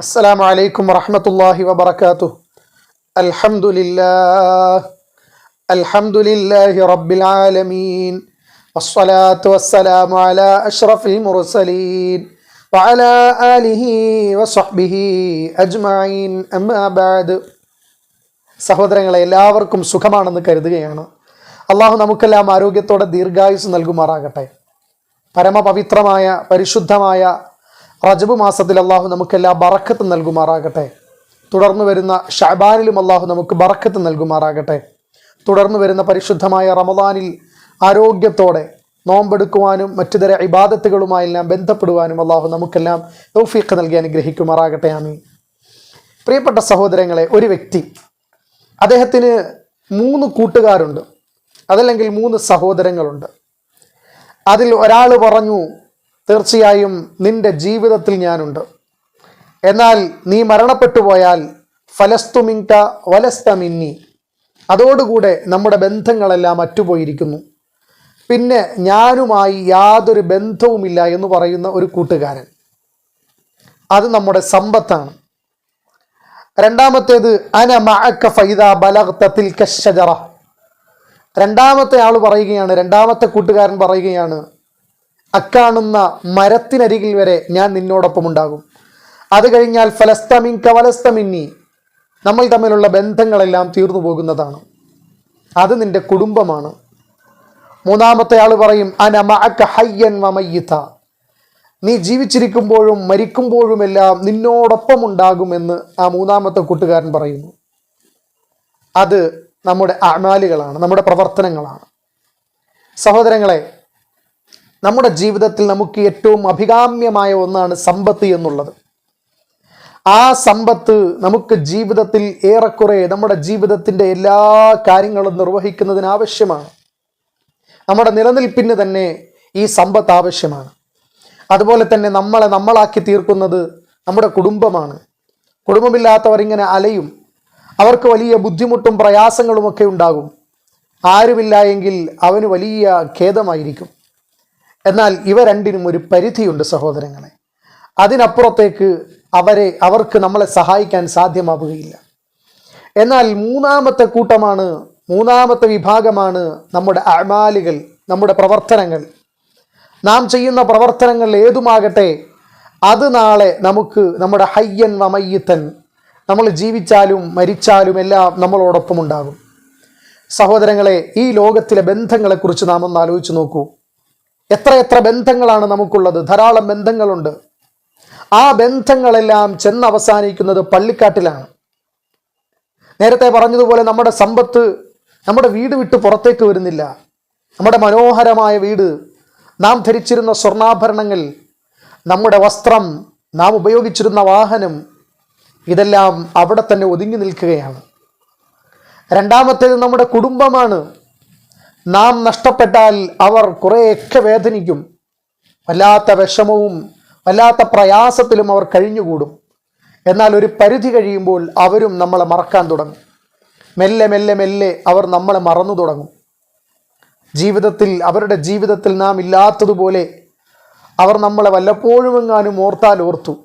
السلام عليكم ورحمة الله وبركاته الحمد لله الحمد لله رب العالمين والصلاة والسلام على أشرف المرسلين وعلى آله وصحبه أجمعين أما بعد സഹോദരങ്ങളെ എല്ലാവർക്കും സുഖമാണെന്ന് കരുതുകയാണ് അള്ളാഹു നമുക്കെല്ലാം ആരോഗ്യത്തോടെ ദീർഘായുസ് നൽകുമാറാകട്ടെ പരമപവിത്രമായ പരിശുദ്ധമായ റജബ് മാസത്തിൽ അള്ളാഹു നമുക്കെല്ലാ ബറക്കത്ത് നൽകുമാറാകട്ടെ. തുടർന്ന് വരുന്ന ഷബാനിലും അള്ളാഹു നമുക്ക് ബറക്കത്ത് നൽകുമാറാകട്ടെ. തുടർന്ന് വരുന്ന പരിശുദ്ധമായ റമദാനിൽ ആരോഗ്യത്തോടെ നോമ്പെടുക്കുവാനും മറ്റു തര ഇബാദത്തുകളുമായെല്ലാം ബന്ധപ്പെടുവാനും അള്ളാഹു നമുക്കെല്ലാം തൗഫീഖ് നൽകി അനുഗ്രഹിക്കുമാറാകട്ടെ. ആമീൻ. പ്രിയപ്പെട്ട സഹോദരങ്ങളെ ഒരു വ്യക്തി അദ്ദേഹത്തിന് മൂന്ന് കൂട്ടുകാരുണ്ട്. അതല്ലെങ്കിൽ മൂന്ന് സഹോദരങ്ങളുണ്ട്. അതിൽ ഒരാൾ പറഞ്ഞു തീർച്ചയായും നിന്റെ ജീവിതത്തിൽ ഞാനുണ്ട്. എന്നാൽ നീ മരണപ്പെട്ടു പോയാൽ ഫലസ്തുമിങ്ക വലസ്തമിന്നി അതോടുകൂടെ നമ്മുടെ ബന്ധങ്ങളെല്ലാം അറ്റുപോയിരിക്കുന്നു. പിന്നെ ഞാനുമായി യാതൊരു ബന്ധവുമില്ല എന്ന് പറയുന്ന ഒരു കൂട്ടുകാരൻ. അത് നമ്മുടെ സമ്പത്താണ്. രണ്ടാമത്തേത് അന മഅക്ക ഫൈദ ബലഗ്ത കശ്ശജറ രണ്ടാമത്തെ ആൾ പറയുകയാണ് രണ്ടാമത്തെ കൂട്ടുകാരൻ പറയുകയാണ് അക്കാണുന്ന മരത്തിനരികിൽ വരെ ഞാൻ നിന്നോടൊപ്പം ഉണ്ടാകും. അത് കഴിഞ്ഞാൽ ഫലസ്തമിൻ കവലസ്തമിന്നി നമ്മൾ തമ്മിലുള്ള ബന്ധങ്ങളെല്ലാം തീർന്നു പോകുന്നതാണ്. അത് നിന്റെ കുടുംബമാണ്. മൂന്നാമത്തെ ആൾ പറയും അന മഅക്ക ഹയ്യൻ വമയ്യിത നീ ജീവിച്ചിരിക്കുമ്പോഴും മരിക്കുമ്പോഴുമെല്ലാം നിന്നോടൊപ്പം ഉണ്ടാകുമെന്ന് ആ മൂന്നാമത്തെ കൂട്ടുകാരൻ പറയുന്നു. അത് നമ്മുടെ അമാലുകളാണ് നമ്മുടെ പ്രവർത്തനങ്ങളാണ്. സഹോദരങ്ങളെ നമ്മുടെ ജീവിതത്തിൽ നമുക്ക് ഏറ്റവും അഭികാമ്യമായ ഒന്നാണ് സമ്പത്ത് എന്നുള്ളത്. ആ സമ്പത്ത് നമുക്ക് ജീവിതത്തിൽ ഏറെക്കുറെ നമ്മുടെ ജീവിതത്തിന്റെ എല്ലാ കാര്യങ്ങളും നിർവഹിക്കുന്നതിന് ആവശ്യമാണ്. നമ്മുടെ നിലനിൽപ്പിന് തന്നെ ഈ സമ്പത്ത് ആവശ്യമാണ്. അതുപോലെ തന്നെ നമ്മളെ നമ്മളാക്കി തീർക്കുന്നത് നമ്മുടെ കുടുംബമാണ്. കുടുംബമില്ലാത്തവർ ഇങ്ങനെ അലയും. അവർക്ക് വലിയ ബുദ്ധിമുട്ടും പ്രയാസങ്ങളുമൊക്കെ ഉണ്ടാകും. ആരുമില്ല എങ്കിൽ അവന് വലിയ ഖേദമായിരിക്കും. എന്നാൽ ഇവ രണ്ടിനും ഒരു പരിധിയുണ്ട് സഹോദരങ്ങളെ. അതിനപ്പുറത്തേക്ക് അവരെ അവർക്ക് നമ്മളെ സഹായിക്കാൻ സാധ്യമാവുകയില്ല. എന്നാൽ മൂന്നാമത്തെ കൂട്ടമാണ് മൂന്നാമത്തെ വിഭാഗമാണ് നമ്മുടെ അമാലുകൾ നമ്മുടെ പ്രവർത്തനങ്ങൾ. നാം ചെയ്യുന്ന പ്രവർത്തനങ്ങൾ ഏതുമാകട്ടെ അത് നാളെ നമുക്ക് നമ്മുടെ ഹയ്യൻ വമയ്യത്തൻ നമ്മൾ ജീവിച്ചാലും മരിച്ചാലും എല്ലാം നമ്മളോടൊപ്പം ഉണ്ടാകും സഹോദരങ്ങളെ ഈ ലോകത്തിലെ ബന്ധങ്ങളെക്കുറിച്ച് നാം ഒന്ന് ആലോചിച്ച് നോക്കൂ. എത്ര എത്ര ബന്ധങ്ങളാണ് നമുക്കുള്ളത്? ധാരാളം ബന്ധങ്ങളുണ്ട്. ആ ബന്ധങ്ങളെല്ലാം ചെന്ന് അവസാനിക്കുന്നത് പള്ളിക്കാട്ടിലാണ്. നേരത്തെ പറഞ്ഞതുപോലെ നമ്മുടെ സമ്പത്ത് നമ്മുടെ വീട് വിട്ട് പുറത്തേക്ക് വരുന്നില്ല. നമ്മുടെ മനോഹരമായ വീട് നാം ധരിച്ചിരുന്ന സ്വർണാഭരണങ്ങൾ നമ്മുടെ വസ്ത്രം നാം ഉപയോഗിച്ചിരുന്ന വാഹനം ഇതെല്ലാം അവിടെ തന്നെ ഒതുങ്ങി നിൽക്കുകയാണ്. രണ്ടാമത്തേത് നമ്മുടെ കുടുംബമാണ്. നാം നഷ്ടപ്പെട്ടാൽ അവർ കുറേയൊക്കെ വേദനിക്കും. വല്ലാത്ത വിഷമവും വല്ലാത്ത പ്രയാസത്തിലും അവർ കഴിഞ്ഞുകൂടും. എന്നാൽ ഒരു പരിധി കഴിയുമ്പോൾ അവരും നമ്മളെ മറക്കാൻ തുടങ്ങും. മെല്ലെ മെല്ലെ മെല്ലെ അവർ നമ്മളെ മറന്നു തുടങ്ങും. ജീവിതത്തിൽ അവരുടെ ജീവിതത്തിൽ നാം ഇല്ലാത്തതുപോലെ അവർ നമ്മളെ വല്ലപ്പോഴും എങ്ങാനും ഓർത്താൽ ഓർത്തു.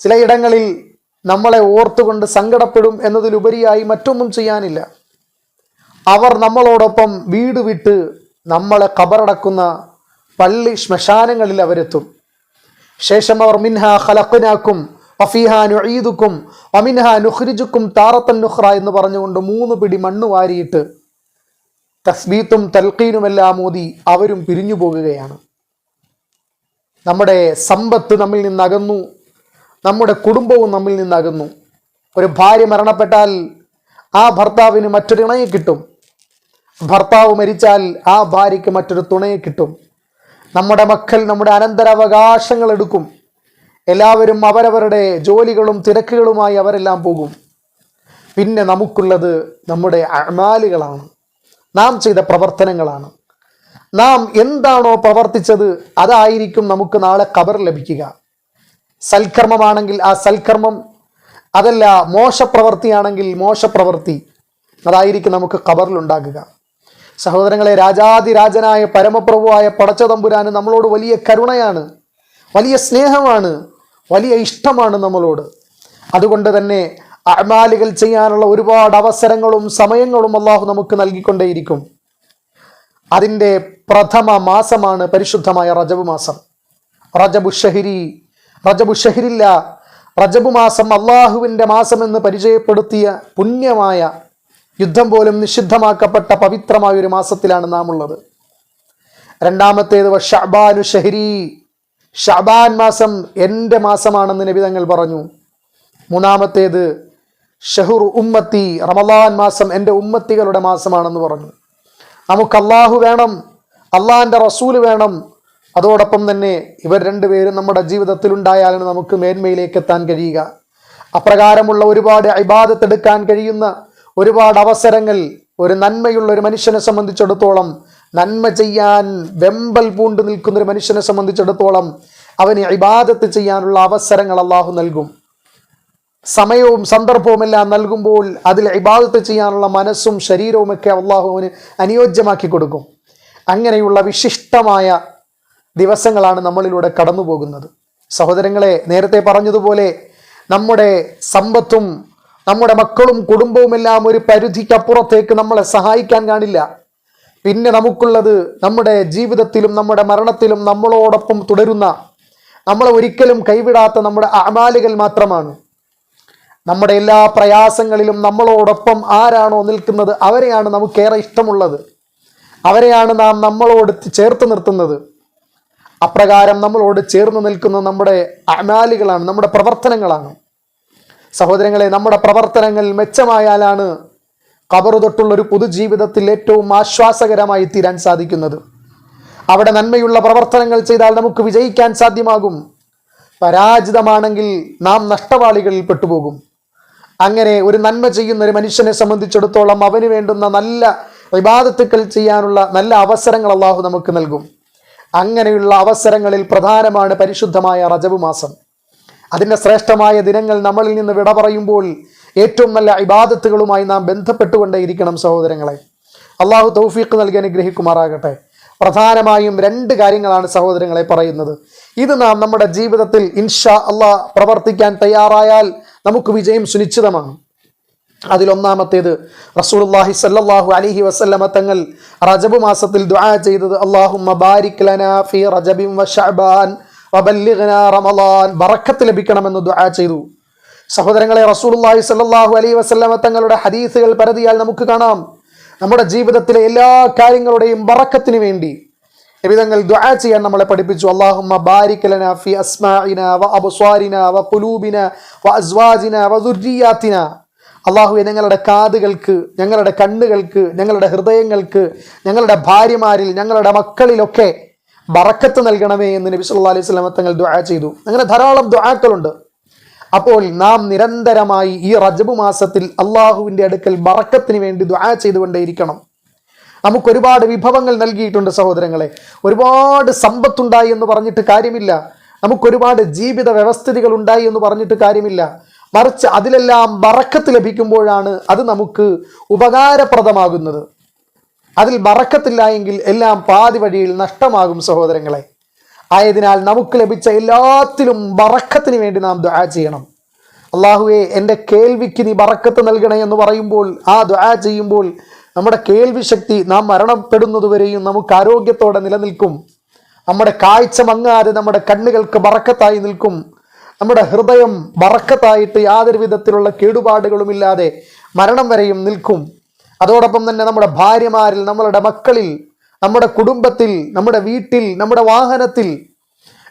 ചിലയിടങ്ങളിൽ നമ്മളെ ഓർത്തുകൊണ്ട് സങ്കടപ്പെടും എന്നതിലുപരിയായി മറ്റൊന്നും ചെയ്യാനില്ല. അവർ നമ്മളോടൊപ്പം വീട് വിട്ട് നമ്മളെ കബറടക്കുന്ന പള്ളി ശ്മശാനങ്ങളിൽ അവരെത്തും. ശേഷം അവർ മിൻഹ ഖലഖനാക്കും വഫീഹ നുഈദുക്കും വമിൻഹ നുഹ്രിജുക്കും താറത്തൻ നുഹ്റ എന്ന് പറഞ്ഞുകൊണ്ട് മൂന്ന് പിടി മണ്ണ് വാരിയിട്ട് തസ്ബീത്തും തൽക്കീനുമെല്ലാം മോദി അവരും പിരിഞ്ഞു പോകുകയാണ്. നമ്മുടെ സമ്പത്ത് നമ്മിൽ നിന്നകന്നു നമ്മുടെ കുടുംബവും നമ്മിൽ നിന്നകന്നു. ഒരു ഭാര്യ മരണപ്പെട്ടാൽ ആ ഭർത്താവിന് മറ്റൊരു ഇണയെ കിട്ടും. ഭർത്താവ് മരിച്ചാൽ ആ ഭാര്യയ്ക്ക് മറ്റൊരു തുണയെ കിട്ടും. നമ്മുടെ മക്കൾ നമ്മുടെ അനന്തരാവകാശങ്ങൾ എടുക്കും. എല്ലാവരും അവരവരുടെ ജോലികളും തിരക്കുകളുമായി അവരെല്ലാം പോകും. പിന്നെ നമുക്കുള്ളത് നമ്മുടെ അമാലുകളാണ്. നാം ചെയ്ത പ്രവർത്തനങ്ങളാണ്. നാം എന്താണോ പ്രവർത്തിച്ചത് അതായിരിക്കും നമുക്ക് നാളെ കബർ ലഭിക്കുക. സൽക്കർമ്മമാണെങ്കിൽ ആ സൽക്കർമ്മം അതല്ല മോശപ്രവർത്തിയാണെങ്കിൽ മോശപ്രവർത്തി അതായിരിക്കും നമുക്ക് കബറിലുണ്ടാകുക സഹോദരങ്ങളെ രാജാതിരാജനായ പരമപ്രഭുവായ പടച്ചതമ്പുരാന് നമ്മളോട് വലിയ കരുണയാണ് വലിയ സ്നേഹമാണ് വലിയ ഇഷ്ടമാണ് നമ്മളോട്. അതുകൊണ്ട് തന്നെ അമാലുകൾ ചെയ്യാനുള്ള ഒരുപാട് അവസരങ്ങളും സമയങ്ങളും അള്ളാഹു നമുക്ക് നൽകിക്കൊണ്ടേയിരിക്കും. അതിന്റെ പ്രഥമ മാസമാണ് പരിശുദ്ധമായ റജബ് മാസം. റജബു ഷഹിരി റജബു ഷഹിരില്ല റജബ് മാസം അള്ളാഹുവിന്റെ മാസം എന്ന് പരിചയപ്പെടുത്തിയ പുണ്യമായ യുദ്ധം പോലും നിഷിദ്ധമാക്കപ്പെട്ട പവിത്രമായ ഒരു മാസത്തിലാണ് നാം ഉള്ളത് രണ്ടാമത്തേത് ഷബാനു ഷഹരി. ഷബാൻ മാസം എന്റെ മാസമാണെന്ന് നബി തങ്ങൾ പറഞ്ഞു. മൂന്നാമത്തേത് ഷഹുർ ഉമ്മത്തി. റമദാൻ മാസം എന്റെ ഉമ്മത്തികളുടെ മാസമാണെന്ന് പറഞ്ഞു. നമുക്ക് അള്ളാഹു വേണം അള്ളാഹിന്റെ റസൂൽ വേണം. അതോടൊപ്പം തന്നെ ഇവർ രണ്ടുപേരും നമ്മുടെ ജീവിതത്തിൽ ഉണ്ടായാലാണ് നമുക്ക് മേന്മയിലേക്ക് എത്താൻ കഴിയുക. അപ്രകാരമുള്ള ഒരുപാട് ഇബാദത്തെടുക്കാൻ കഴിയുന്ന ഒരുപാട് അവസരങ്ങൾ ഒരു നന്മയുള്ള ഒരു മനുഷ്യനെ സംബന്ധിച്ചിടത്തോളം നന്മ ചെയ്യാൻ വെമ്പൽ പൂണ്ടു നിൽക്കുന്ന ഒരു മനുഷ്യനെ സംബന്ധിച്ചിടത്തോളം അവന് ഇബാദത്ത് ചെയ്യാനുള്ള അവസരങ്ങൾ അള്ളാഹു നൽകും. സമയവും സന്ദർഭവും എല്ലാം നൽകുമ്പോൾ അതിൽ ഇബാദത്ത് ചെയ്യാനുള്ള മനസ്സും ശരീരവും ഒക്കെ അള്ളാഹുവിന് അനുയോജ്യമാക്കി കൊടുക്കും. അങ്ങനെയുള്ള വിശിഷ്ടമായ ദിവസങ്ങളാണ് നമ്മളിലൂടെ കടന്നു പോകുന്നത് സഹോദരങ്ങളെ നേരത്തെ പറഞ്ഞതുപോലെ നമ്മുടെ സമ്പത്തും നമ്മുടെ മക്കളും കുടുംബവും എല്ലാം ഒരു പരിധിക്കപ്പുറത്തേക്ക് നമ്മളെ സഹായിക്കാൻ കാണില്ല. പിന്നെ നമുക്കുള്ളത് നമ്മുടെ ജീവിതത്തിലും നമ്മുടെ മരണത്തിലും നമ്മളോടൊപ്പം തുടരുന്ന നമ്മളെ ഒരിക്കലും കൈവിടാത്ത നമ്മുടെ അമാലുകൾ മാത്രമാണ്. നമ്മുടെ എല്ലാ പ്രയാസങ്ങളിലും നമ്മളോടൊപ്പം ആരാണോ നിൽക്കുന്നത് അവരെയാണ് നമുക്കേറെ ഇഷ്ടമുള്ളത്. അവരെയാണ് നാം നമ്മളോട് ചേർത്ത് നിർത്തുന്നത്. അപ്രകാരം നമ്മളോട് ചേർന്ന് നിൽക്കുന്ന നമ്മുടെ അമാലികളാണ് നമ്മുടെ പ്രവർത്തനങ്ങളാണ്. സഹോദരങ്ങളെ നമ്മുടെ പ്രവർത്തനങ്ങൾ മെച്ചമായാലാണ് കബറു തൊട്ടുള്ള ഒരു പൊതുജീവിതത്തിൽ ഏറ്റവും ആശ്വാസകരമായി തീരാൻ സാധിക്കുന്നത്. അവിടെ നന്മയുള്ള പ്രവർത്തനങ്ങൾ ചെയ്താൽ നമുക്ക് വിജയിക്കാൻ സാധ്യമാകും. പരാജിതമാണെങ്കിൽ നാം നഷ്ടവാളികളിൽ പെട്ടുപോകും. അങ്ങനെ ഒരു നന്മ ചെയ്യുന്ന ഒരു മനുഷ്യനെ സംബന്ധിച്ചിടത്തോളം അവന് വേണ്ടുന്ന നല്ല വിവാദത്തുക്കൾ ചെയ്യാനുള്ള നല്ല അവസരങ്ങൾ അള്ളാഹു നമുക്ക് നൽകും. അങ്ങനെയുള്ള അവസരങ്ങളിൽ പ്രധാനമാണ് പരിശുദ്ധമായ റജബ് മാസം. അതിന്റെ ശ്രേഷ്ഠമായ ദിനങ്ങൾ നമ്മളിൽ നിന്ന് വിട പറയുമ്പോൾ ഏറ്റവും നല്ല ഇബാദത്തുകളുമായി നാം ബന്ധപ്പെട്ടുകൊണ്ടേയിരിക്കണം സഹോദരങ്ങളെ. അള്ളാഹു തൗഫീഖ് നൽകി അനുഗ്രഹിക്കുമാറാകട്ടെ. പ്രധാനമായും രണ്ട് കാര്യങ്ങളാണ് സഹോദരങ്ങളെ പറയുന്നത്. ഇത് നാം നമ്മുടെ ജീവിതത്തിൽ ഇൻഷാ അള്ളാഹ് പ്രവർത്തിക്കാൻ തയ്യാറായാൽ നമുക്ക് വിജയം സുനിശ്ചിതമാണ്. അതിലൊന്നാമത്തേത് റസൂലുള്ളാഹി സല്ലാഹു അലൈഹി വസല്ലമ തങ്ങൾ റജബ് മാസത്തിൽ ദുആ ചെയ്തത് അല്ലാഹുമ്മ ബാരിക് ലനാ ഫീ റജബിൻ വ ശഅബാൻ ബറക്കത്ത് ലഭിക്കണമെന്ന് ദുആ ചെയ്തു. സഹോദരങ്ങളെ റസൂലുള്ളാഹി സല്ലല്ലാഹു അലൈഹി വസല്ലമ തങ്ങളുടെ ഹദീസുകൾ പരതിയാൽ നമുക്ക് കാണാം. നമ്മുടെ ജീവിതത്തിലെ എല്ലാ കാര്യങ്ങളുടെയും ബറക്കത്തിന് വേണ്ടി നബിതങ്ങൾ ദുആ ചെയ്യാൻ നമ്മളെ പഠിപ്പിച്ചു. അല്ലാഹുമ്മ ബാരിക്കലന ലനാ ഫീ അസ്മാഇന വ അബ്സ്വാരിന വ ഖുലൂബിന വ അസ്വാജിന വ അള്ളാഹുവെ ഞങ്ങളുടെ കാതുകൾക്ക് ഞങ്ങളുടെ കണ്ണുകൾക്ക് ഞങ്ങളുടെ ഹൃദയങ്ങൾക്ക് ഞങ്ങളുടെ ഭാര്യമാരിൽ ഞങ്ങളുടെ മക്കളിലൊക്കെ ബറക്കത്ത് നൽകണമേ എന്ന് നബി സല്ലാ അലൈഹി സ്വലാമ തങ്ങൾ ദുആ ചെയ്തു. അങ്ങനെ ധാരാളം ദുആക്കളുണ്ട്. അപ്പോൾ നാം നിരന്തരമായി ഈ റജബ് മാസത്തിൽ അള്ളാഹുവിന്റെ അടുക്കൽ ബറക്കത്തിന് വേണ്ടി ദുആ ചെയ്തുകൊണ്ടേയിരിക്കണം. നമുക്ക് ഒരുപാട് വിഭവങ്ങൾ നൽകിയിട്ടുണ്ട് സഹോദരങ്ങളെ. ഒരുപാട് സമ്പത്തുണ്ടായി എന്ന് പറഞ്ഞിട്ട് കാര്യമില്ല. നമുക്കൊരുപാട് ജീവിത വ്യവസ്ഥിതികൾ ഉണ്ടായി എന്ന് പറഞ്ഞിട്ട് കാര്യമില്ല. മറിച്ച് അതിലെല്ലാം ബറക്കത്ത് ലഭിക്കുമ്പോഴാണ് അത് നമുക്ക് ഉപകാരപ്രദമാകുന്നത്. അതിൽ ബറക്കത്തില്ല എങ്കിൽ എല്ലാം പാതി വഴിയിൽ നഷ്ടമാകും സഹോദരങ്ങളെ. ആയതിനാൽ നമുക്ക് ലഭിച്ച എല്ലാത്തിലും ബറക്കത്തിന് വേണ്ടി നാം ദുആ ചെയ്യണം. അള്ളാഹുവെ എന്റെ കേൾവിക്ക് നീ ബറക്കത്ത് നൽകണേ എന്ന് പറയുമ്പോൾ ആ ദുആ ചെയ്യുമ്പോൾ നമ്മുടെ കേൾവി ശക്തി നാം മരണപ്പെടുന്നതുവരെയും നമുക്ക് ആരോഗ്യത്തോടെ നിലനിൽക്കും. നമ്മുടെ കാഴ്ച മങ്ങാതെ നമ്മുടെ കണ്ണുകൾക്ക് ബറക്കത്തായി നിൽക്കും. നമ്മുടെ ഹൃദയം ബറക്കത്തായിട്ട് യാതൊരു വിധത്തിലുള്ള കേടുപാടുകളുമില്ലാതെ മരണം വരെയും നിൽക്കും. അതോടൊപ്പം തന്നെ നമ്മുടെ ഭാര്യമാരിൽ നമ്മളുടെ മക്കളിൽ നമ്മുടെ കുടുംബത്തിൽ നമ്മുടെ വീട്ടിൽ നമ്മുടെ വാഹനത്തിൽ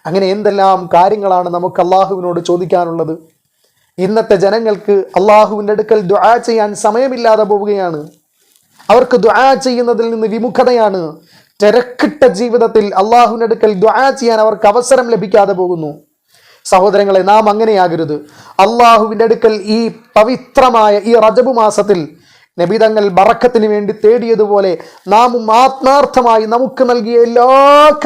അങ്ങനെ എന്തെല്ലാം കാര്യങ്ങളാണ് നമുക്ക് അള്ളാഹുവിനോട് ചോദിക്കാനുള്ളത്. ഇന്നത്തെ ജനങ്ങൾക്ക് അള്ളാഹുവിന്റെ അടുക്കൽ ദുആ ചെയ്യാൻ സമയമില്ലാതെ പോവുകയാണ്. അവർക്ക് ദുആ ചെയ്യുന്നതിൽ നിന്ന് വിമുഖതയാണ്. തിരക്കിട്ട ജീവിതത്തിൽ അള്ളാഹുവിന്റെ അടുക്കൽ ദുആ ചെയ്യാൻ അവർക്ക് അവസരം ലഭിക്കാതെ പോകുന്നു. സഹോദരങ്ങളെ നാം അങ്ങനെയാകരുത്. അള്ളാഹുവിന്റെ അടുക്കൽ ഈ പവിത്രമായ ഈ റജബ് മാസത്തിൽ നബിതങ്ങൾ ബറക്കത്തിന് വേണ്ടി തേടിയതുപോലെ നാമും ആത്മാർത്ഥമായി നമുക്ക് നൽകിയ എല്ലാ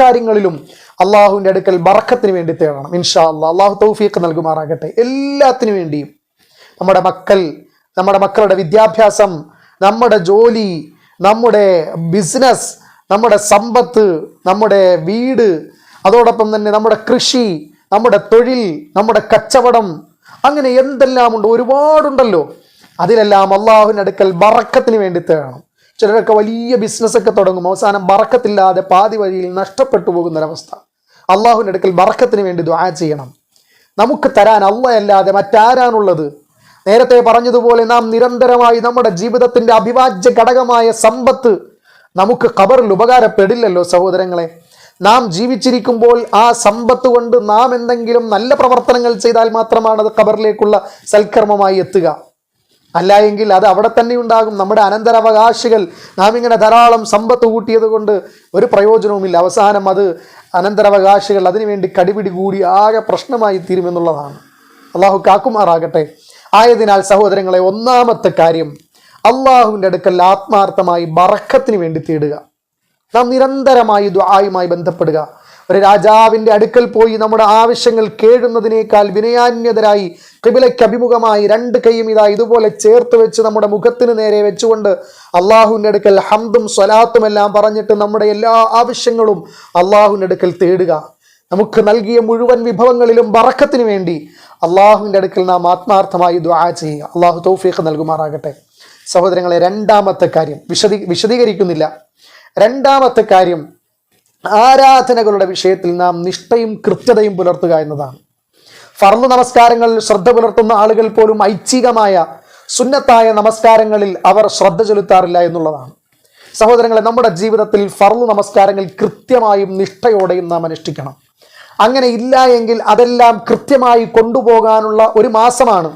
കാര്യങ്ങളിലും അള്ളാഹുവിന്റെ അടുക്കൽ ബറക്കത്തിന് വേണ്ടി തേടണം. ഇൻഷാ അള്ളാഹ് അള്ളാഹു തൗഫീഖ് നൽകുമാറാകട്ടെ. എല്ലാത്തിനു വേണ്ടിയും നമ്മുടെ മക്കൾ നമ്മുടെ മക്കളുടെ വിദ്യാഭ്യാസം നമ്മുടെ ജോലി നമ്മുടെ ബിസിനസ് നമ്മുടെ സമ്പത്ത് നമ്മുടെ വീട് അതോടൊപ്പം തന്നെ നമ്മുടെ കൃഷി നമ്മുടെ തൊഴിൽ നമ്മുടെ കച്ചവടം അങ്ങനെ എന്തെല്ലാമുണ്ട് ഒരുപാടുണ്ടല്ലോ. അതിലെല്ലാം അള്ളാഹുവിന്റെ അടുക്കൽ ബറക്കത്തിന് വേണ്ടി തേടണം. ചിലരൊക്കെ വലിയ ബിസിനസ്സൊക്കെ തുടങ്ങും. അവസാനം ബറക്കത്തില്ലാതെ പാതി വഴിയിൽ നഷ്ടപ്പെട്ടു പോകുന്നൊരവസ്ഥ. അള്ളാഹുവിന്റെ അടുക്കൽ ബറക്കത്തിന് വേണ്ടി ദ്വാ ചെയ്യണം. നമുക്ക് തരാൻ അള്ളയല്ലാതെ മറ്റാരാണുള്ളത്? നേരത്തെ പറഞ്ഞതുപോലെ നാം നിരന്തരമായി നമ്മുടെ ജീവിതത്തിന്റെ അവിഭാജ്യ ഘടകമായ സമ്പത്ത് നമുക്ക് ഖബറിൽ ഉപകാരപ്പെടില്ലല്ലോ സഹോദരങ്ങളെ. നാം ജീവിച്ചിരിക്കുമ്പോൾ ആ സമ്പത്ത് കൊണ്ട് നാം എന്തെങ്കിലും നല്ല പ്രവർത്തനങ്ങൾ ചെയ്താൽ മാത്രമാണ് അത് ഖബറിലേക്കുള്ള സൽക്കർമ്മമായി എത്തുക. അല്ല എങ്കിൽ അത് അവിടെ തന്നെ ഉണ്ടാകും. നമ്മുടെ അനന്തരാവകാശികൾ നാം ഇങ്ങനെ ധാരാളം സമ്പത്ത് കൂട്ടിയത് കൊണ്ട് ഒരു പ്രയോജനവുമില്ല. അവസാനം അത് അനന്തരാവകാശികൾ അതിനുവേണ്ടി കടിപിടി കൂടി ആകെ പ്രശ്നമായി തീരുമെന്നുള്ളതാണ് അള്ളാഹു കാക്കുമാറാകട്ടെ. ആയതിനാൽ സഹോദരങ്ങളെ ഒന്നാമത്തെ കാര്യം അള്ളാഹുവിന്റെ അടുക്കൽ ആത്മാർത്ഥമായി ബറക്കത്തിന് വേണ്ടി തേടുക. നാം നിരന്തരമായി ദ്വായുമായി ബന്ധപ്പെടുക. ഒരു രാജാവിന്റെ അടുക്കൽ പോയി നമ്മുടെ ആവശ്യങ്ങൾ കേഴുന്നതിനേക്കാൾ വിനയാന്യതരായി കിബിലയ്ക്ക് അഭിമുഖമായി രണ്ട് കൈയും ഇതാ ഇതുപോലെ ചേർത്ത് വെച്ച് നമ്മുടെ മുഖത്തിന് നേരെ വെച്ചുകൊണ്ട് അള്ളാഹുവിന്റെ അടുക്കൽ ഹംദും സ്വലാത്തും എല്ലാം പറഞ്ഞിട്ട് നമ്മുടെ എല്ലാ ആവശ്യങ്ങളും അള്ളാഹുവിന്റെ അടുക്കൽ തേടുക. നമുക്ക് നൽകിയ മുഴുവൻ വിഭവങ്ങളിലും ബറക്കത്തിന് വേണ്ടി അള്ളാഹുവിന്റെ അടുക്കൽ നാം ആത്മാർത്ഥമായി ദ്വാ ചെയ്യുക. അള്ളാഹു തൗഫീഖ് നൽകുമാറാകട്ടെ. സഹോദരങ്ങളെ രണ്ടാമത്തെ കാര്യം വിശദീ വിശദീകരിക്കുന്നില്ല. രണ്ടാമത്തെ കാര്യം ആരാധനകളുടെ വിഷയത്തിൽ നാം നിഷ്ഠയും കൃത്യതയും പുലർത്തുക എന്നതാണ്. ഫർൾ നമസ്കാരങ്ങളിൽ ശ്രദ്ധ പുലർത്തുന്ന ആളുകൾ പോലും ഐച്ഛികമായ സുന്നത്തായ നമസ്കാരങ്ങളിൽ അവർ ശ്രദ്ധ ചെലുത്താറില്ല എന്നുള്ളതാണ്. സഹോദരങ്ങളെ നമ്മുടെ ജീവിതത്തിൽ ഫർൾ നമസ്കാരങ്ങൾ കൃത്യമായും നിഷ്ഠയോടെയും നാം അനുഷ്ഠിക്കണം. അങ്ങനെ ഇല്ല എങ്കിൽ അതെല്ലാം കൃത്യമായി കൊണ്ടുപോകാനുള്ള ഒരു മാസമാണ്.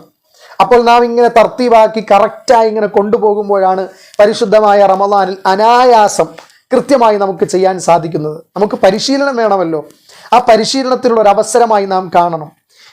അപ്പോൾ നാം ഇങ്ങനെ തർത്തീവാക്കി കറക്റ്റായി ഇങ്ങനെ കൊണ്ടുപോകുമ്പോഴാണ് പരിശുദ്ധമായ റമദാനിൽ അനായാസം കൃത്യമായി നമുക്ക് ചെയ്യാൻ സാധിക്കുന്നത്. നമുക്ക് പരിശീലനം വേണമല്ലോ. ആ പരിശീലനത്തിനുള്ള ഒരു അവസരമായി നാം കാണണം.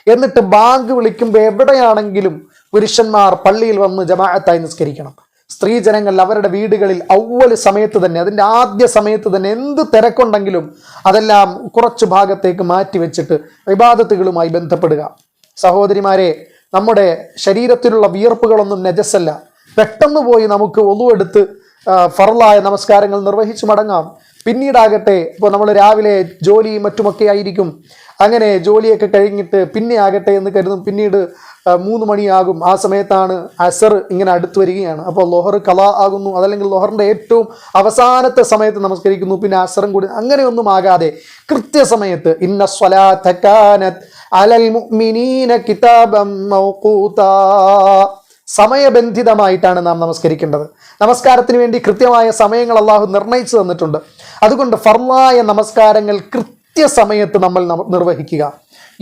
എന്നിട്ട് ബാങ്ക് വിളിക്കുമ്പോൾ എവിടെയാണെങ്കിലും പുരുഷന്മാർ പള്ളിയിൽ വന്ന് ജമാഅത്തായി നിസ്കരിക്കണം. സ്ത്രീ ജനങ്ങൾ അവരുടെ വീടുകളിൽ ഔവൽ സമയത്ത് തന്നെ അതിന്റെ ആദ്യ സമയത്ത് തന്നെ എന്ത് തിരക്കുണ്ടെങ്കിലും അതെല്ലാം കുറച്ച് ഭാഗത്തേക്ക് മാറ്റി വെച്ചിട്ട് വിവാദത്തുകളുമായി ബന്ധപ്പെടുക. സഹോദരിമാരെ നമ്മുടെ ശരീരത്തിലുള്ള വിയർപ്പുകളൊന്നും നജസ്സല്ല. പെട്ടെന്ന് പോയി നമുക്ക് ഒന്നുവെടുത്ത് ഫറലായ നമസ്കാരങ്ങൾ നിർവഹിച്ചു മടങ്ങാം. പിന്നീടാകട്ടെ ഇപ്പോൾ നമ്മൾ രാവിലെ ജോലിയും മറ്റുമൊക്കെ ആയിരിക്കും. അങ്ങനെ ജോലിയൊക്കെ കഴിഞ്ഞിട്ട് പിന്നെ ആകട്ടെ എന്ന് കരുതും. പിന്നീട് മൂന്ന് മണിയാകും. ആ സമയത്താണ് അസർ ഇങ്ങനെ അടുത്ത് വരികയാണ്. അപ്പോൾ ലൊഹർ കല ആകുന്നു. അതല്ലെങ്കിൽ ലൊഹറിന്റെ ഏറ്റവും അവസാനത്തെ സമയത്ത് നമസ്കരിക്കുന്നു. പിന്നെ അസറും കൂടി അങ്ങനെയൊന്നും ആകാതെ കൃത്യസമയത്ത് ഇന്ന കാനത്ത് അലൽ കിതാബം സമയബന്ധിതമായിട്ടാണ് നാം നമസ്കരിക്കേണ്ടത്. നമസ്കാരത്തിന് വേണ്ടി കൃത്യമായ സമയങ്ങൾ അള്ളാഹു നിർണയിച്ചു തന്നിട്ടുണ്ട്. അതുകൊണ്ട് ഫർലായ നമസ്കാരങ്ങൾ കൃത്യസമയത്ത് നമ്മൾ നിർവഹിക്കുക.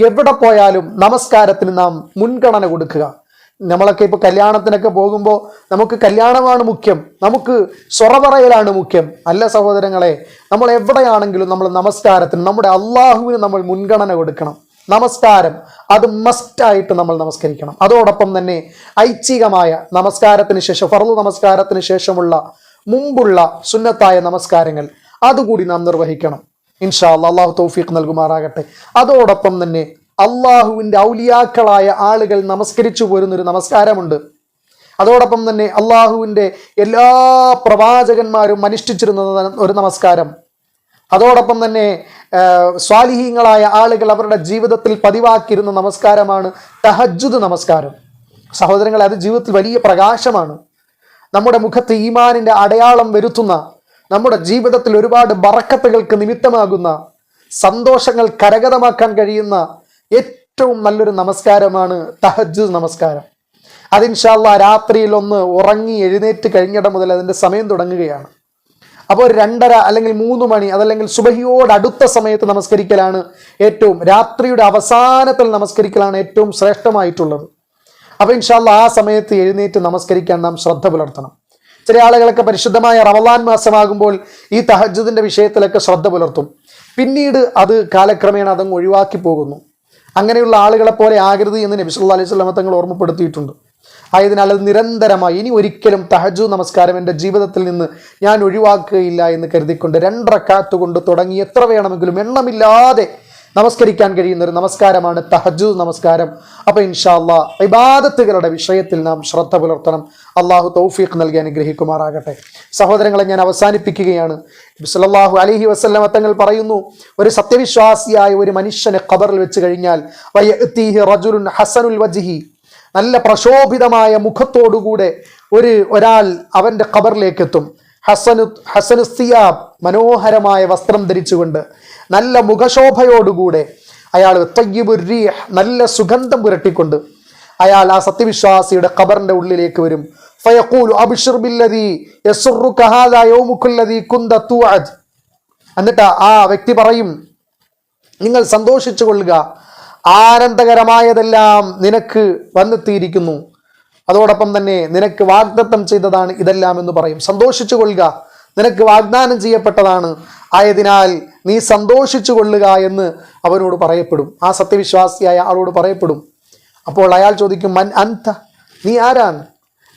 എവിടെ പോയാലും നമസ്കാരത്തിന് നാം മുൻഗണന കൊടുക്കുക. നമ്മളൊക്കെ ഇപ്പോൾ കല്യാണത്തിനൊക്കെ പോകുമ്പോൾ നമുക്ക് കല്യാണമാണ് മുഖ്യം. നമുക്ക് സ്വറപറയലാണ് മുഖ്യം. അല്ല സഹോദരങ്ങളെ നമ്മൾ എവിടെയാണെങ്കിലും നമ്മൾ നമസ്കാരത്തിന് നമ്മുടെ അള്ളാഹുവിന് നമ്മൾ മുൻഗണന കൊടുക്കണം. നമസ്കാരം. അത് മസ്റ്റായിട്ട് നമ്മൾ നമസ്കരിക്കണം. അതോടൊപ്പം തന്നെ ഐച്ഛികമായ നമസ്കാരത്തിന് ശേഷം ഫറു നമസ്കാരത്തിന് ശേഷമുള്ള മുമ്പുള്ള സുന്നത്തായ നമസ്കാരങ്ങൾ അതുകൂടി നാം നിർവഹിക്കണം. ഇൻഷാ അള്ളാഹു തൗഫീഖ് നൽകുമാറാകട്ടെ. അതോടൊപ്പം തന്നെ അള്ളാഹുവിന്റെ ഔലിയാക്കളായ ആളുകൾ നമസ്കരിച്ചു പോരുന്നൊരു നമസ്കാരമുണ്ട്. അതോടൊപ്പം തന്നെ അള്ളാഹുവിന്റെ എല്ലാ പ്രവാചകന്മാരും അനുഷ്ഠിച്ചിരുന്ന ഒരു നമസ്കാരം. അതോടൊപ്പം തന്നെ സ്വാലിഹീങ്ങളായ ആളുകൾ അവരുടെ ജീവിതത്തിൽ പതിവാക്കിയിരുന്ന നമസ്കാരമാണ് തഹജുദ് നമസ്കാരം. സഹോദരങ്ങളെ അത് ജീവിതത്തിൽ വലിയ പ്രകാശമാണ്. നമ്മുടെ മുഖത്ത് ഈമാനിന്റെ അടയാളം വരുത്തുന്ന നമ്മുടെ ജീവിതത്തിൽ ഒരുപാട് ബറക്കത്തുകൾക്ക് നിമിത്തമാകുന്ന സന്തോഷങ്ങൾ കരഗതമാക്കാൻ കഴിയുന്ന ഏറ്റവും നല്ലൊരു നമസ്കാരമാണ് തഹജുദ് നമസ്കാരം. അതിൻഷാല്ല രാത്രിയിൽ ഒന്ന് ഉറങ്ങി എഴുന്നേറ്റ് കഴിഞ്ഞിടം മുതൽ അതിന്റെ സമയം തുടങ്ങുകയാണ്. അപ്പോൾ രണ്ടര അല്ലെങ്കിൽ മൂന്ന് മണി അതല്ലെങ്കിൽ സുബഹിയോട് അടുത്ത സമയത്ത് നമസ്കരിക്കലാണ് ഏറ്റവും രാത്രിയുടെ അവസാനത്തിൽ നമസ്കരിക്കലാണ് ഏറ്റവും ശ്രേഷ്ഠമായിട്ടുള്ളത്. അപ്പോൾ ഇൻഷാല്ല ആ സമയത്ത് എഴുന്നേറ്റ് നമസ്കരിക്കാൻ നാം ശ്രദ്ധ പുലർത്തണം. ചില ആളുകളൊക്കെ പരിശുദ്ധമായ റവലാൻ മാസമാകുമ്പോൾ ഈ തഹജുദിന്റെ വിഷയത്തിലൊക്കെ ശ്രദ്ധ പുലർത്തും. പിന്നീട് അത് കാലക്രമേണ അതങ്ങ് ഒഴിവാക്കി പോകുന്നു. അങ്ങനെയുള്ള ആളുകളെ പോലെ ആകരുത് എന്ന് നബിസ് അലൈഹി സ്വലാമത്തങ്ങൾ തങ്ങൾ ഓർമ്മപ്പെടുത്തിയിട്ടുണ്ട്. ആയതിനാൽ അത് നിരന്തരമായി ഇനി ഒരിക്കലും തഹജു നമസ്കാരം എന്റെ ജീവിതത്തിൽ നിന്ന് ഞാൻ ഒഴിവാക്കുകയില്ല എന്ന് കരുതിക്കൊണ്ട് രണ്ടറക്കാത്ത് കൊണ്ട് തുടങ്ങി എത്ര വേണമെങ്കിലും എണ്ണമില്ലാതെ നമസ്കരിക്കാൻ കഴിയുന്ന ഒരു നമസ്കാരമാണ് തഹജു നമസ്കാരം. അപ്പോൾ ഇൻഷാല്ല ഇബാദത്തുകളുടെ വിഷയത്തിൽ നാം ശ്രദ്ധ പുലർത്തണം. അള്ളാഹു തൗഫീഖ് നൽകി അനുഗ്രഹിക്കുമാറാകട്ടെ. സഹോദരങ്ങളെ ഞാൻ അവസാനിപ്പിക്കുകയാണ്. സല്ലല്ലാഹു അലഹി വസ്ലമ തങ്ങൾ പറയുന്നു ഒരു സത്യവിശ്വാസിയായ ഒരു മനുഷ്യനെ ഖബറിൽ വെച്ച് കഴിഞ്ഞാൽ ഹസനുൽ വജ്ഹി. നല്ല പ്രശോഭിതമായ മുഖത്തോടുകൂടെ ഒരു ഒരാൾ അവന്റെ ഖബറിലേക്ക് എത്തും ഹസനു ഹസനു സിയാബ് മനോഹരമായ വസ്ത്രം ധരിച്ചുകൊണ്ട് നല്ല മുഖശോഭയോടുകൂടെ അയാൾ തയ്യബുരീഹ് നല്ല സുഗന്ധം പുരട്ടിക്കൊണ്ട് അയാൾ ആ സത്യവിശ്വാസിയുടെ ഖബറിന്റെ ഉള്ളിലേക്ക് വരും. ബില്ലദീ യസുറു കുന്ത എന്നിട്ട് ആ വ്യക്തി പറയും നിങ്ങൾ സന്തോഷിച്ചു കൊള്ളുക ആനന്ദകരമായതെല്ലാം നിനക്ക് വന്നെത്തിയിരിക്കുന്നു. അതോടൊപ്പം തന്നെ നിനക്ക് വാഗ്ദത്തം ചെയ്തതാണ് ഇതെല്ലാം എന്ന് പറയും. സന്തോഷിച്ചു കൊള്ളുക. നിനക്ക് വാഗ്ദാനം ചെയ്യപ്പെട്ടതാണ്. ആയതിനാൽ നീ സന്തോഷിച്ചു കൊള്ളുക എന്ന് അവനോട് പറയപ്പെടും. ആ സത്യവിശ്വാസിയായ ആളോട് പറയപ്പെടും. അപ്പോൾ അയാൾ ചോദിക്കും മൻ അന്ത? നീ ആരാണ്?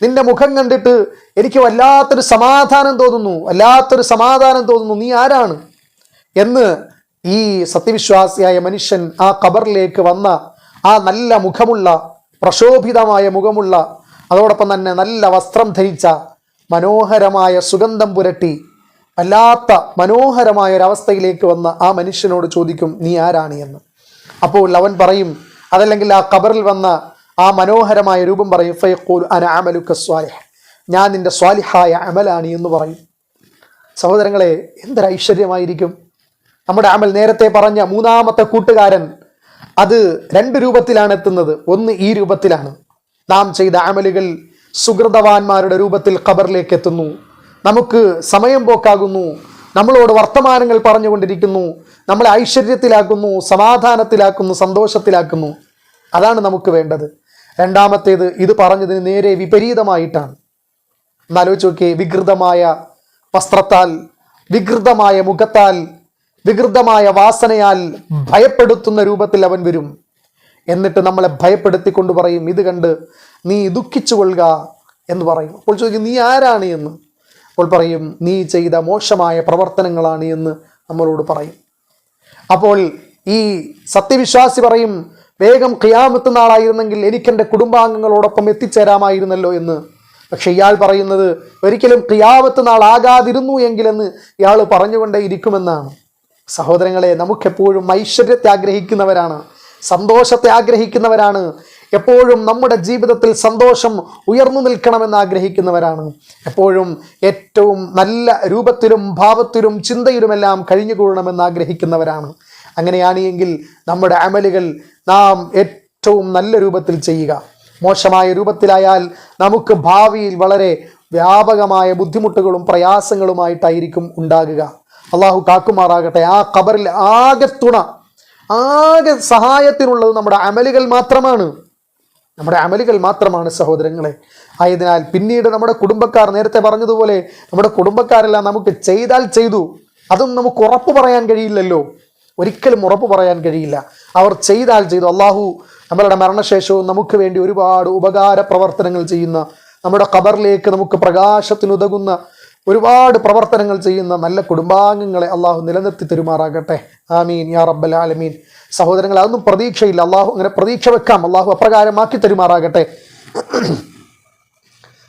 നിന്റെ മുഖം കണ്ടിട്ട് എനിക്ക് വല്ലാത്തൊരു സമാധാനം തോന്നുന്നു. വല്ലാത്തൊരു സമാധാനം തോന്നുന്നു. നീ ആരാണ്? എന്ന് ഈ സത്യവിശ്വാസിയായ മനുഷ്യൻ ആ ഖബറിലേക്ക് വന്ന ആ നല്ല മുഖമുള്ള പ്രശോഭിതമായ മുഖമുള്ള അതോടൊപ്പം തന്നെ നല്ല വസ്ത്രം ധരിച്ച മനോഹരമായ സുഗന്ധം പുരട്ടി വല്ലാത്ത മനോഹരമായ ഒരവസ്ഥയിലേക്ക് വന്ന ആ മനുഷ്യനോട് ചോദിക്കും നീ ആരാണ്? എന്ന്. അപ്പോൾ അവൻ പറയും അതല്ലെങ്കിൽ ആ ഖബറിൽ വന്ന ആ മനോഹരമായ രൂപം പറയും ഫയഖൂൽ അന അമലുക്ക സ്വാലിഹ്. ഞാൻ നിന്റെ സ്വാലിഹായ അമലാണ് എന്ന് പറയും. സഹോദരങ്ങളെ എന്തൊരു ഐശ്വര്യമായിരിക്കും. നമ്മുടെ അമൽ നേരത്തെ പറഞ്ഞ മൂന്നാമത്തെ കൂട്ടുകാരൻ അത് രണ്ട് രൂപത്തിലാണ് എത്തുന്നത്. ഒന്ന് ഈ രൂപത്തിലാണ്. നാം ചെയ്ത അമലുകൾ സുഹൃതവാന്മാരുടെ രൂപത്തിൽ ഖബറിലേക്ക് എത്തുന്നു. നമുക്ക് സമയം പോക്കാകുന്നു. നമ്മളോട് വർത്തമാനങ്ങൾ പറഞ്ഞുകൊണ്ടിരിക്കുന്നു. നമ്മളെ ഐശ്വര്യത്തിലാക്കുന്നു സമാധാനത്തിലാക്കുന്നു സന്തോഷത്തിലാക്കുന്നു. അതാണ് നമുക്ക് വേണ്ടത്. രണ്ടാമത്തേത് ഇത് പറഞ്ഞതിന് നേരെ വിപരീതമായിട്ടാണ്. എന്നാലോചിച്ച് നോക്കിയേ വികൃതമായ വസ്ത്രത്താൽ വികൃതമായ മുഖത്താൽ വികൃതമായ വാസനയാൽ ഭയപ്പെടുത്തുന്ന രൂപത്തിൽ അവൻ വരും. എന്നിട്ട് നമ്മളെ ഭയപ്പെടുത്തിക്കൊണ്ട് പറയും ഇത് കണ്ട് നീ ദുഃഖിച്ചു കൊള്ളുക എന്ന് പറയും. അപ്പോൾ ചോദിക്കും നീ ആരാണ് എന്ന്? അപ്പോൾ പറയും നീ ചെയ്ത മോശമായ പ്രവർത്തനങ്ങളാണ് എന്ന് നമ്മളോട് പറയും. അപ്പോൾ ഈ സത്യവിശ്വാസി പറയും വേഗം ഖിയാമത്ത് നാളായിരുന്നെങ്കിൽ എനിക്കെന്റെ കുടുംബാംഗങ്ങളോടൊപ്പം എത്തിച്ചേരാമായിരുന്നല്ലോ എന്ന്. പക്ഷെ ഇയാൾ പറയുന്നത് ഒരിക്കലും ഖിയാമത്ത് നാളാകാതിരുന്നു എങ്കിലെന്ന് ഇയാൾ പറഞ്ഞുകൊണ്ടേ ഇരിക്കുമെന്നാണ് സഹോദരങ്ങളെ നമുക്കെപ്പോഴും ഐശ്വര്യത്തെ ആഗ്രഹിക്കുന്നവരാണ് സന്തോഷത്തെ ആഗ്രഹിക്കുന്നവരാണ്. എപ്പോഴും നമ്മുടെ ജീവിതത്തിൽ സന്തോഷം ഉയർന്നു നിൽക്കണമെന്ന് ആഗ്രഹിക്കുന്നവരാണ്. എപ്പോഴും ഏറ്റവും നല്ല രൂപത്തിലും ഭാവത്തിലും ചിന്തയിലുമെല്ലാം കഴിഞ്ഞുകൂടണമെന്ന് ആഗ്രഹിക്കുന്നവരാണ്. അങ്ങനെയാണെങ്കിൽ നമ്മുടെ അമലുകൾ നാം ഏറ്റവും നല്ല രൂപത്തിൽ ചെയ്യുക. മോശമായ രൂപത്തിലായാൽ നമുക്ക് ഭാവിയിൽ വളരെ വ്യാപകമായ ബുദ്ധിമുട്ടുകളും പ്രയാസങ്ങളുമായിട്ടായിരിക്കും ഉണ്ടാകുക. അള്ളാഹു കാക്കുമാറാകട്ടെ. ആ ഖബറിൽ ആകെ തുണ ആകെ സഹായത്തിനുള്ളത് നമ്മുടെ അമലുകൾ മാത്രമാണ്. നമ്മുടെ അമലുകൾ മാത്രമാണ് സഹോദരങ്ങളെ. ആയതിനാൽ പിന്നീട് നമ്മുടെ കുടുംബക്കാർ നേരത്തെ പറഞ്ഞതുപോലെ നമ്മുടെ കുടുംബക്കാരെല്ലാം നമുക്ക് ചെയ്താൽ ചെയ്തു. അതും നമുക്ക് ഉറപ്പ് പറയാൻ കഴിയില്ലല്ലോ. ഒരിക്കലും ഉറപ്പ് പറയാൻ കഴിയില്ല. അവർ ചെയ്താൽ ചെയ്തു. അള്ളാഹു നമ്മളുടെ മരണശേഷവും നമുക്ക് വേണ്ടി ഒരുപാട് ഉപകാര പ്രവർത്തനങ്ങൾ ചെയ്യുന്ന നമ്മുടെ ഖബറിലേക്ക് നമുക്ക് പ്രകാശത്തിനുതകുന്ന ഒരുപാട് പ്രവർത്തനങ്ങൾ ചെയ്യുന്ന നല്ല കുടുംബാംഗങ്ങളെ അള്ളാഹു നിലനിർത്തി തരുമാറാകട്ടെ. ആമീൻ. യാ റബ്ബൽ ആലമീൻ. സഹോദരങ്ങൾ അതൊന്നും പ്രതീക്ഷയില്ല. അള്ളാഹു അങ്ങനെ പ്രതീക്ഷ വെക്കാം. അള്ളാഹു അപ്രകാരമാക്കി തരുമാറാകട്ടെ.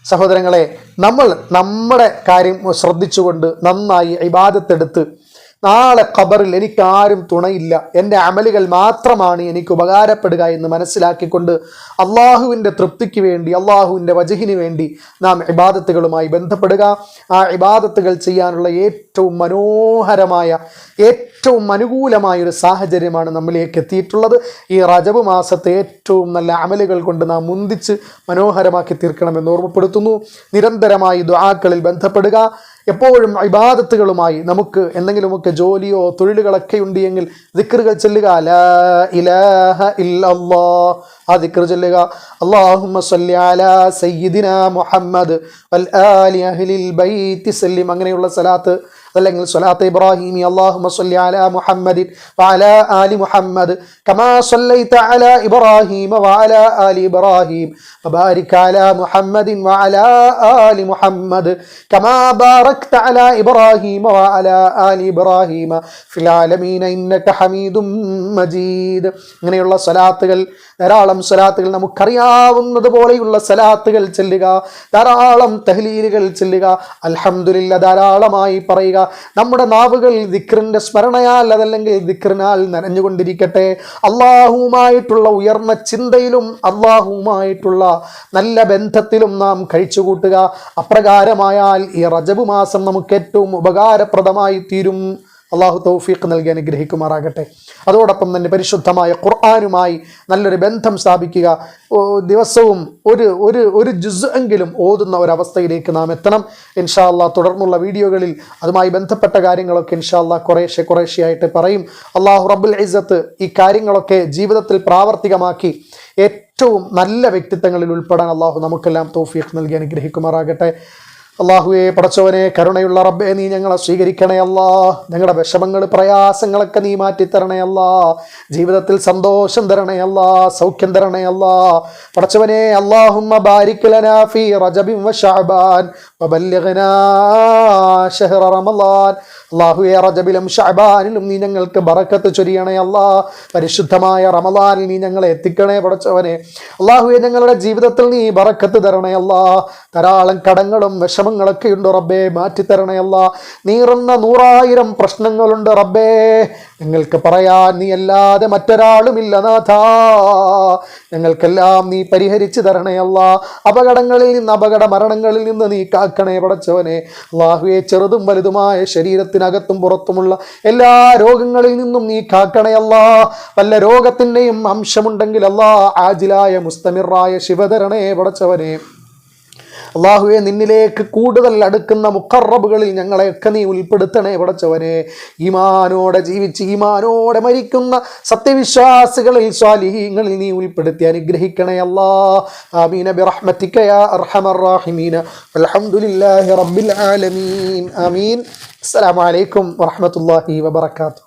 സഹോദരങ്ങളെ നമ്മൾ നമ്മുടെ കാര്യം ശ്രദ്ധിച്ചുകൊണ്ട് നന്നായി ഇബാദത്തെടുത്ത് നാളെ ഖബറിൽ എനിക്ക് ആരും തുണയില്ല. എന്റെ അമലുകൾ മാത്രമാണ് എനിക്ക് ഉപകാരപ്പെടുക എന്ന് മനസ്സിലാക്കിക്കൊണ്ട് അള്ളാഹുവിന്റെ തൃപ്തിക്ക് വേണ്ടി അള്ളാഹുവിന്റെ വജഹിന് വേണ്ടി നാം ഇബാദത്തുകളുമായി ബന്ധപ്പെടുക. ആ ഇബാദത്തുകൾ ചെയ്യാനുള്ള ഏറ്റവും മനോഹരമായ ഏറ്റവും അനുകൂലമായ ഒരു സാഹചര്യമാണ് നമ്മളിലേക്ക് എത്തിയിട്ടുള്ളത്. ഈ റജബ് മാസത്തെ ഏറ്റവും നല്ല അമലുകൾ കൊണ്ട് നാം മുന്തിച്ച് മനോഹരമാക്കി തീർക്കണമെന്ന് ഓർമ്മപ്പെടുത്തുന്നു. നിരന്തരമായി ദുആക്കളിൽ ബന്ധപ്പെടുക. എപ്പോഴും ഇബാദത്തുകളുമായി നമുക്ക് എന്തെങ്കിലുമൊക്കെ ജോലിയോ തൊഴിലുകളൊക്കെ ഉണ്ട് എങ്കിൽ ദിക്കറുകൾ ചെല്ലുക ലാ ഇലാഹ ഇല്ലല്ലാ ആ ദിക്കർ ചെല്ലുക അലാ സയ്യിദിന മുഹമ്മദ് വൽ ആലി അഹ്ലിൽ ബൈത്തി സല്ലിം. അങ്ങനെയുള്ള സലാത്ത് അല്ലെങ്കിൽ സ്വലാത്ത് ഇബ്രാഹിമി സ്വല്ലി അലാ മുഹമ്മദിൻ വഅലാ ആലി മുഹമ്മദ്. كما صليت على إبراهيم وعلى آل إبراهيم وبارك على محمد وعلى آل محمد كما باركت على إبراهيم وعلى آل إبراهيم في العالمين إنك حميد മജീദ് ഇങ്ങനെയുള്ള സ്വലാത്തുകൾ ധാരാളം സ്വലാത്തുകൾ നമുക്കറിയാവുന്നത് പോലെയുള്ള സ്വലാത്തുകൾ ചെല്ലുക ധാരാളം തഹ്ലീലുകൾ ചെല്ലുക അൽഹംദുലില്ല ധാരാളമായി പറയുക നമ്മുടെ നാവുകൾ ദിക്റിൻ്റെ സ്മരണയാൽ അതല്ലെങ്കിൽ ദിക്റിനാൽ നനഞ്ഞുകൊണ്ടിരിക്കട്ടെ അള്ളാഹുവുമായിട്ടുള്ള ഉയർന്ന ചിന്തയിലും അള്ളാഹുവുമായിട്ടുള്ള നല്ല ബന്ധത്തിലും നാം കഴിച്ചുകൂട്ടുക. അപ്രകാരമായാൽ ഈ റജബ് മാസം നമുക്ക് ഏറ്റവും ഉപകാരപ്രദമായി തീരും. അള്ളാഹു തൗഫീഖ് നൽകി അനുഗ്രഹിക്കുമാറാകട്ടെ. അതോടൊപ്പം തന്നെ പരിശുദ്ധമായ ഖുർആാനുമായി നല്ലൊരു ബന്ധം സ്ഥാപിക്കുക. ദിവസവും ഒരു ഒരു ഒരു ജുസ് എങ്കിലും ഓതുന്ന ഒരവസ്ഥയിലേക്ക് നാം എത്തണം. ഇൻഷാ അള്ളാഹ് തുടർന്നുള്ള വീഡിയോകളിൽ അതുമായി ബന്ധപ്പെട്ട കാര്യങ്ങളൊക്കെ ഇൻഷാ അള്ളാഹ് കുറേശ്ശെ കുറേശ്ശെയായിട്ട് പറയും. അള്ളാഹു റബ്ബുൽ ഇസ്സത്ത് ഈ കാര്യങ്ങളൊക്കെ ജീവിതത്തിൽ പ്രാവർത്തികമാക്കി ഏറ്റവും നല്ല വ്യക്തിത്വങ്ങളിൽ ഉൾപ്പെടാൻ അള്ളാഹു നമുക്കെല്ലാം തൗഫീഖ് നൽകി അനുഗ്രഹിക്കുമാറാകട്ടെ. അള്ളാഹുവെ പടച്ചവനെ കരുണയുള്ള റബ്ബെ നീ ഞങ്ങളെ സ്വീകരിക്കണേ അല്ലാ. ഞങ്ങളുടെ വിഷമങ്ങൾ പ്രയാസങ്ങളൊക്കെ നീ മാറ്റിത്തരണേ അല്ലാ. ജീവിതത്തിൽ സന്തോഷം തരണേ അല്ലാ സൗഖ്യം തരണേ അല്ലാ. പടച്ചവനെ അള്ളാഹുമ്മ ഫീ റജബിൻ വ ശഅബാൻ അള്ളാഹുവെ റജബിലും ഷഹബാനിലും നീ ഞങ്ങൾക്ക് ബറക്കത്ത് ചൊരിയണേ അള്ളാ പരിശുദ്ധമായ റമളാനിൽ നീ ഞങ്ങളെ എത്തിക്കണേ പടച്ചവനെ. അള്ളാഹുയെ ഞങ്ങളുടെ ജീവിതത്തിൽ നീ ബറക്കത്ത് തരണേ അല്ലാ. ധാരാളം കടങ്ങളും വിഷമങ്ങളൊക്കെ ഉണ്ട് റബ്ബേ മാറ്റിത്തരണേ അല്ലാ. നീറുന്ന നൂറായിരം പ്രശ്നങ്ങളുണ്ട് റബ്ബേ. ഞങ്ങൾക്ക് പറയാൻ നീ അല്ലാതെ മറ്റൊരാളുമില്ല നാഥാ. ഞങ്ങൾക്കെല്ലാം നീ പരിഹരിച്ചു തരണേ അല്ല. അപകടങ്ങളിൽ നിന്ന് അപകട മരണങ്ങളിൽ നിന്ന് നീ കാക്കണേ പടച്ചവനെ. അള്ളാഹുയെ ചെറുതും വലുതുമായ ശരീരത്തിനകത്തും പുറത്തുമുള്ള എല്ലാ രോഗങ്ങളിൽ നിന്നും നീ കാക്കണേ അല്ലാ. വല്ല രോഗത്തിന്റെയും അംശമുണ്ടെങ്കിൽ അല്ലാ. ആജിലായ മുസ്തമിറായ ശിവധരണേ പടച്ചവനെ. അള്ളാഹുവെ നിന്നിലേക്ക് കൂടുതൽ അടുക്കുന്ന മുക്കറബുകളിൽ ഞങ്ങളെയൊക്കെ നീ ഉൾപ്പെടുത്തണേ പടച്ചവനെ. ഈമാനോടെ ജീവിച്ച് ഈമാനോടെ മരിക്കുന്ന സത്യവിശ്വാസികളിൽ സ്വാലിഹീങ്ങളിൽ നീ ഉൾപ്പെടുത്തി അനുഗ്രഹിക്കണേ അല്ലാ. ആമീന ബിറഹ്മത്തിക യാ അർഹമർ റബ്ബിൽ ആലമീൻ. ആമീൻ. അസ്സലാമു അലൈക്കും വറഹ്മത്തുള്ളാഹി വബറകാതുഹു.